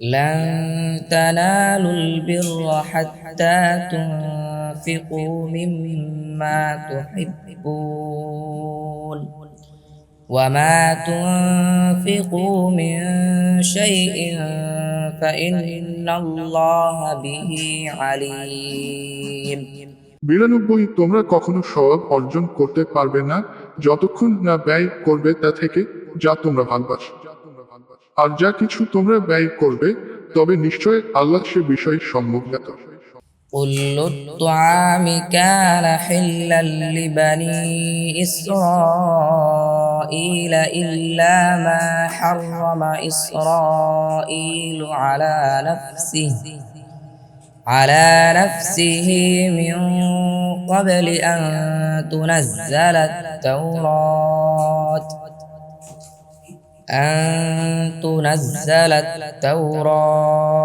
لن تنالوا البر حتى تنفقوا مما تحبون وما تنفقوا من شيء فإن الله به عليم বিরানব্বই তোমরা কখনো স্বভাব অর্জন করতে পারবে না যতক্ষণ না ব্যয় করবে তা থেকে যা তোমরা ভালবাসো আর যা কিছু তোমরা ব্যয় করবে তবে নিশ্চয় আল্লাহ সে বিষয়ে সম্মুখজ্ঞাত كل الطعام كان حلا لبني إسرائيل إلا ما حرم إسرائيل على نفسه على نفسه من قبل أن تنزل التوراة أن تنزل التوراة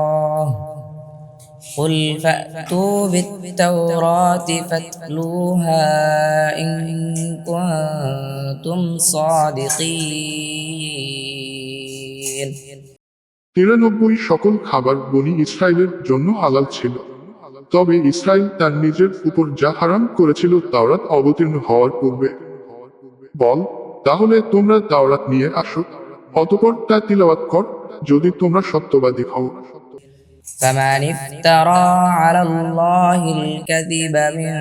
قل فأتوا بالتوراة فاتلوها إن كنتم صادقين তিরানব্বই সকল খাবার বনি ইসরায়েলের জন্য হালাল ছিল তবে ইসরায়েল তার নিজের উপর যা হারাম করেছিল তাওরাত অবতীর্ণ হওয়ার পূর্বে বল তাহলে তোমরা তাওরাত নিয়ে আসো অতপর তা তিলাওয়াত কর যদি তোমরা সত্যবাদী হও فمن افترى على الله الكذب من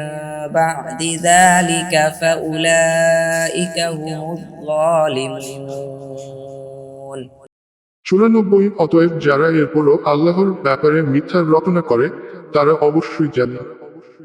بعد ذلك فأولئك هم الظالمون চুরানব্বই অতএব যারা এরপরও আল্লাহর ব্যাপারে মিথ্যা রচনা করে তারা অবশ্যই জানে